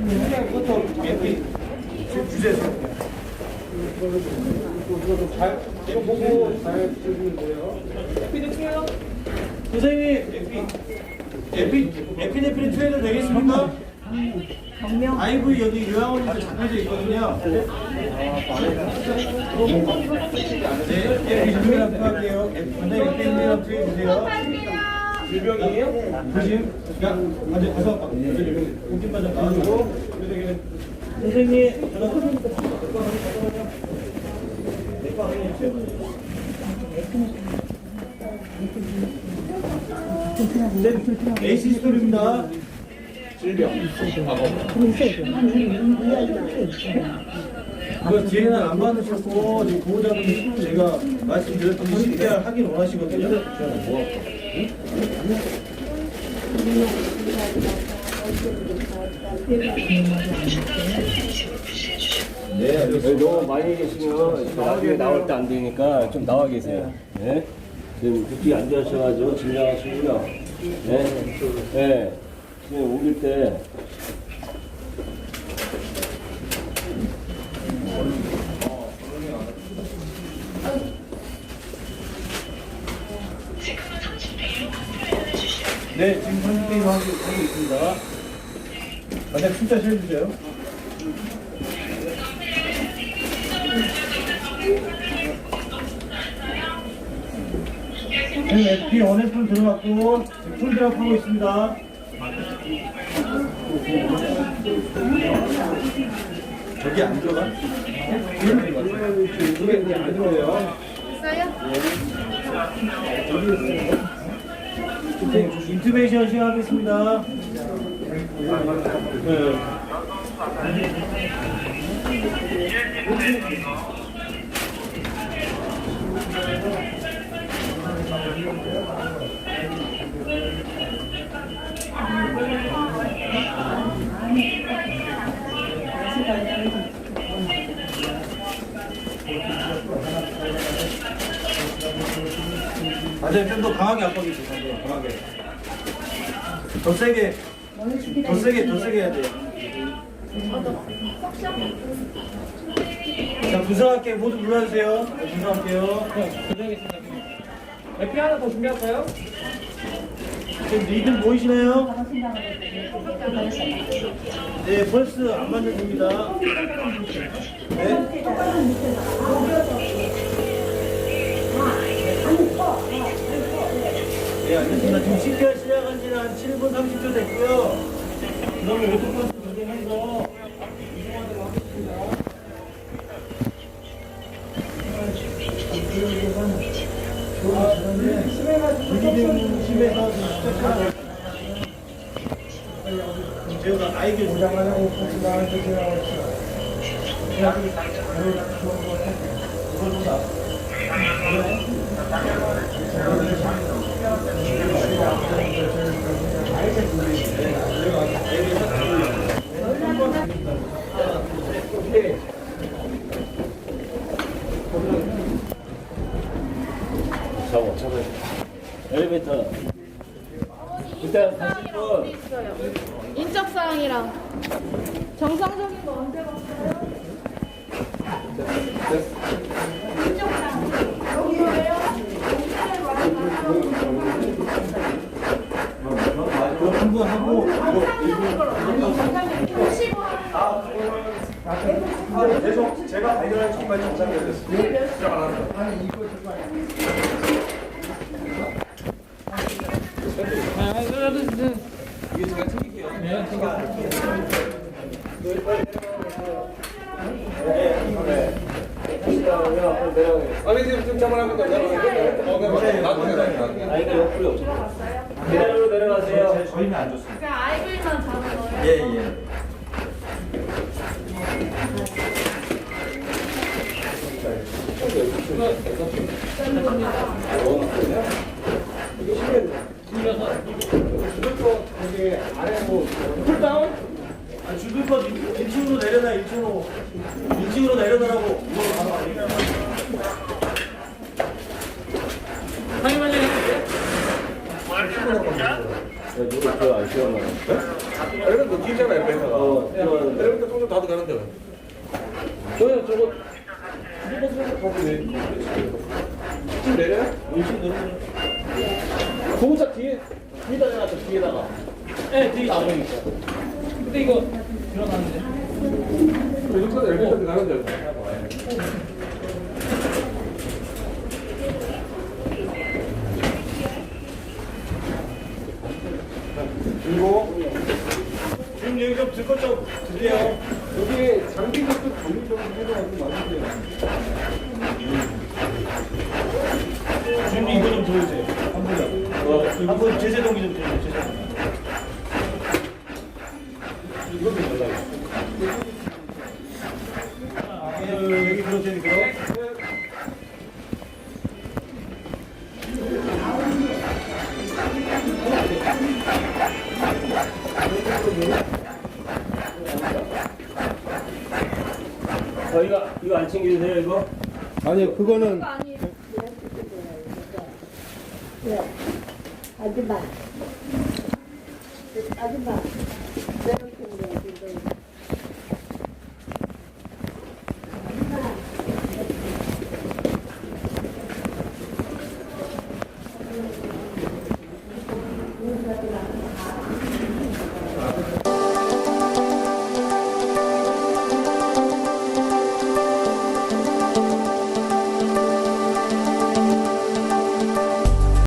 그것도 MP 주세요. 잘 이거 보고 잘 주시면 돼요. 대표요. 선생님 MP MP 에피네프린 투여도 되겠습니까? 경명 아이브 여기 요양원에서 잡혀져 있거든요. 네, 에피 투할게요. 선생님 에피네프린 투여 주세요. 질병이에요? 조심. 야, 먼저 가서 공진 반장 나와주고. 선생님, 전화 네, 에이시 스토리입니다. 그 뒤에는 안 받으셨고 지금 보호자분 제가 말씀드렸던 CPR 확인 원하시거든요. 뭐. 네. 너무 많이 계시면 나중에 나올 때 안 되니까 좀 나와 계세요. 네? 지금 그쪽에 앉으셔가지고 진정하시고요. 네? 네. 지금 옮길 때 네, 지금 선생님 하고 있습니다. 만약 숫자 실어주세요. 네, FP 원해품 들어갔고 지금 풀 드랍 하고 있습니다. 저기 안 들어가? 이게 안 들어요. 네, 인투베이션 시작하겠습니다. 네. 맞아요. 좀 더 강하게 압박해 주세요. 강하게. 더 세게. 더 세게, 더 세게 해야 돼요. 자, 분석할게요. 모두 불러주세요. 네, 분석할게요. 에피 하나 더 준비할까요? 지금 리듬 보이시나요? 네, 펄스 안 맞는 중입니다. 네. 네, 알겠습니다. 지금 CPR 시작한 지는 한 7분 30초 됐고요. 그러면 오토펄스 조정해서 이동하도록 하겠습니다. 아, 유기된 심에서 시작하는 제가 아이들 보장하려고 포스가 되라고 했어요. 엘리베이터. 일단 가실 분. 인적 사항이랑 정상적인 거 언제 봤어요? 그럼 한번 하고 아, 계속 제가 발견한 정말 정상이었어요. 아니 지금 지금 잠깐만 하고 아이가 옆구리 없어. 계단으로 내려가세요. 저희는 안 좋습니다. 그냥 아이들만 잡은 거예요? 예, 예. 쿨다운 아, 죽을 것 1층으로 내려놔, 1층으로. 1층으로 내려놓으라고. 이거 바로 아니까. 상임관장 해볼게요 누구 그안 시원하나? 이건 뭐 끼잖아요 회사가 어, 가는데 왜? 저요 저거 지금 내려요? 공차 뒤에 뒤에다 놔둬 뒤에다가. 네, 되게 나보니까. 근데 이거 일어났는데. 여기까지 엘리베이터 가는데. 그리고 지금 여기 좀 들것 좀 드세요. 여기 장비 것 좀. 지금 이거 좀 들어주세요. 한 분요. 어, 한분 제세 동기 좀 드세요. 제세 동기. 이것도 몰라요. 그, 여기 들어올 테니까. 어 이거 이거 안 챙겨주세요 이거? 아니요, 그거는 그거 아니에요. 아줌마. 아줌마. 지금